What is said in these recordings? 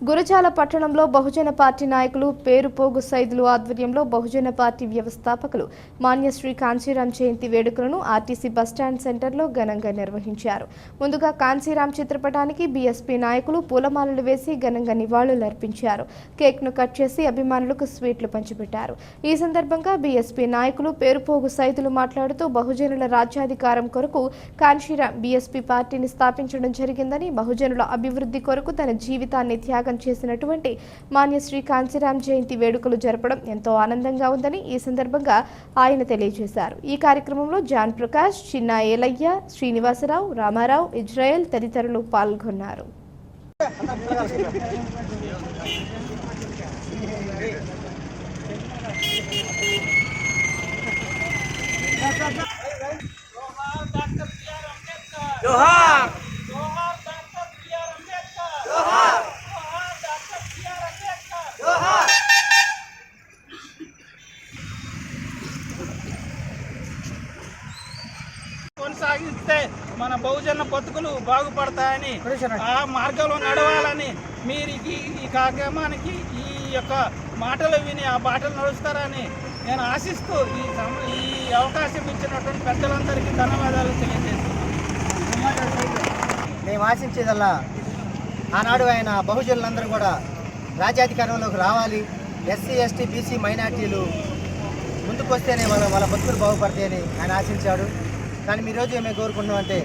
గురజాల పట్టణంలో బహుజన పార్టీ నాయకులు పేరుపోగు సైదులు ఆధ్వర్యంలో బహుజన పార్టీ వ్యవస్థాపకులు మాన్యశ్రీ కాంచీరాం జయంతి వేడుకలను ఆర్టీసీ బస్టాండ్ సెంటర్లో ఘనంగా నిర్వహించారు. ముందుగా కాంచీరాం చిత్రపటానికి బీఎస్పీ నాయకులు పూలమాలలు వేసి ఘనంగా నివాళులర్పించారు కేక్ను కట్ చేసి అభిమానులకు స్వీట్లు పంచిపెట్టారు. ఈ సందర్భంగా బీఎస్పీ నాయకులు పేరుపోగు సైదులు మాట్లాడుతూ బహుజనుల రాజ్యాధికారం కొరకు కాంచీరాం బీఎస్పీ పార్టీని స్థాపించడం జరిగిందని బహుజనుల అభివృద్ధి కొరకు తన జీవితాన్ని త్యాగం చేసినటువంటి మాన్య శ్రీ కాంచీరాం జయంతి వేడుకలు జరపడం ఎంతో ఆనందంగా ఉందని ఈ సందర్భంగా ఆయన తెలియజేశారు. ఈ కార్యక్రమంలో జాన్ ప్రకాష్ చిన్న ఏలయ్య శ్రీనివాసరావు రామారావు ఇజ్రాయెల్ తదితరులు పాల్గొన్నారు. జోహార్! మన బహుజన బతుకులు బాగుపడతాయని ఆ మార్గంలో నడవాలని మీరు ఈ కార్యక్రమానికి ఈ యొక్క మాటలు విని ఆ బాటలు నడుస్తారని నేను ఆశిస్తూ ఈ ఈ అవకాశం ఇచ్చినటువంటి పెద్దలందరికీ ధన్యవాదాలు తెలియజేస్తున్నాను. మేము ఆశించేదల్లా ఆనాడు ఆయన బహుజనులందరూ కూడా రాజ్యాధికారంలోకి రావాలి. ఎస్సీ ఎస్టీ బీసీ మైనార్టీలు ముందుకు వస్తేనే వాళ్ళ వాళ్ళ బతుకులు బాగుపడతాయని ఆయన ఆశించాడు. కానీ మీ రోజు మేము కోరుకున్నాం అంటే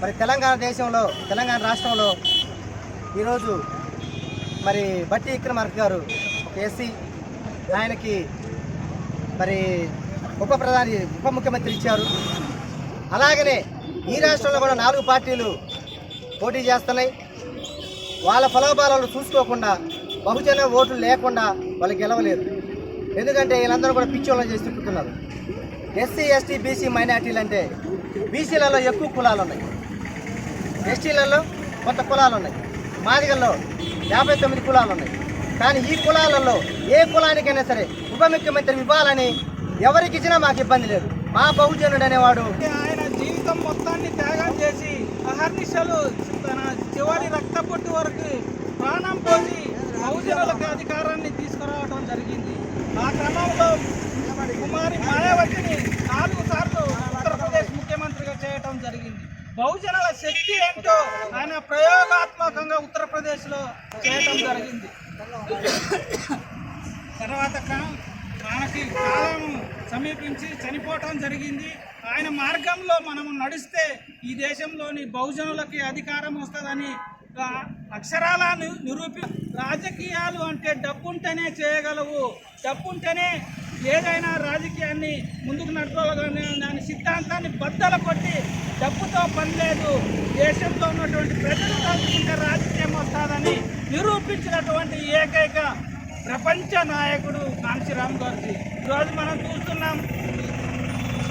మరి తెలంగాణ దేశంలో తెలంగాణ రాష్ట్రంలో ఈరోజు మరి బట్టి విక్రమార్క గారు ఒక ఎస్సీ ఆయనకి మరి ఉప ప్రధాని ఉప ముఖ్యమంత్రి ఇచ్చారు. అలాగనే ఈ రాష్ట్రంలో కూడా నాలుగు పార్టీలు పోటీ చేస్తున్నాయి. వాళ్ళ ఫలోభాలను చూసుకోకుండా బహుజన ఓట్లు లేకుండా వాళ్ళు గెలవలేదు. ఎందుకంటే వీళ్ళందరూ కూడా పిచ్చోళ్ళని చేసి తిప్పుతున్నారు. ఎస్సీ ఎస్టీ బీసీ మైనార్టీలు అంటే బీసీలలో ఎక్కువ కులాలు ఉన్నాయి ఎస్టీలలో కొంత కులాలు ఉన్నాయి మాదిగల్లో యాభై తొమ్మిది కులాలు ఉన్నాయి కానీ ఈ కులాలలో ఏ కులానికైనా సరే ఉప ముఖ్యమంత్రి ఇవ్వాలని ఎవరికి ఇచ్చినా మాకు ఇబ్బంది లేదు. మా బహుజనుడు అనేవాడు ఆయన జీవితం మొత్తాన్ని త్యాగం చేసి అహర్నిశలు తన చివరి రక్తపొట్టు వరకు ప్రాణం పోసి బహుజనులకు అధికారాన్ని తీసుకురావడం జరిగింది. ఆ క్రమంలో కుమారి మాయావతిని నాలుగు సార్లు ఉత్తరప్రదేశ్ ముఖ్యమంత్రిగా చేయటం జరిగింది. బహుజనుల శక్తి ఏంటో ఆయన ప్రయోగాత్మకంగా ఉత్తరప్రదేశ్లో చేయటం జరిగింది. తర్వాత మనకి కాలం సమీపించి చనిపోవటం జరిగింది. ఆయన మార్గంలో మనము నడిస్తే ఈ దేశంలోని బహుజనులకి అధికారం వస్తుందని అక్షరాలను నిరూపి రాజకీయాలు అంటే డబ్బుంటేనే చేయగలవు డబ్బుంటేనే ఏదైనా రాజకీయాన్ని ముందుకు నడపగలనే దాని సిద్ధాంతాన్ని బద్దలు కొట్టి డబ్బుతో పని లేదు. దేశంలో ఉన్నటువంటి ప్రజలు తలుచుకుంటే రాజకీయం వస్తుందని నిరూపించినటువంటి ఏకైక ప్రపంచ నాయకుడు కాంశీరామ్ గారికి ఈరోజు మనం చూస్తున్నాం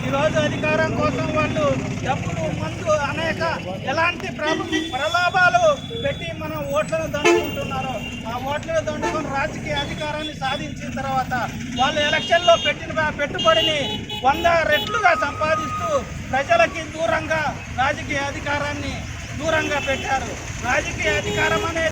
ఈరోజు అధికారం కోసం వాళ్ళు డబ్బులు మందు అనేక ఎలాంటి ప్ర- ప్రలోభాలు పెట్టి మనం ఓట్లను దండుకుంటున్నారు ఆ ఓట్లను దండుకొని రాజకీయ అధికారాన్ని సాధించిన తర్వాత వాళ్ళు ఎలక్షన్లో పెట్టిన పెట్టుబడిని వంద రెట్లుగా సంపాదిస్తూ ప్రజలకి దూరంగా రాజకీయ అధికారాన్ని దూరంగా పెట్టారు. రాజకీయ అధికారం అనేది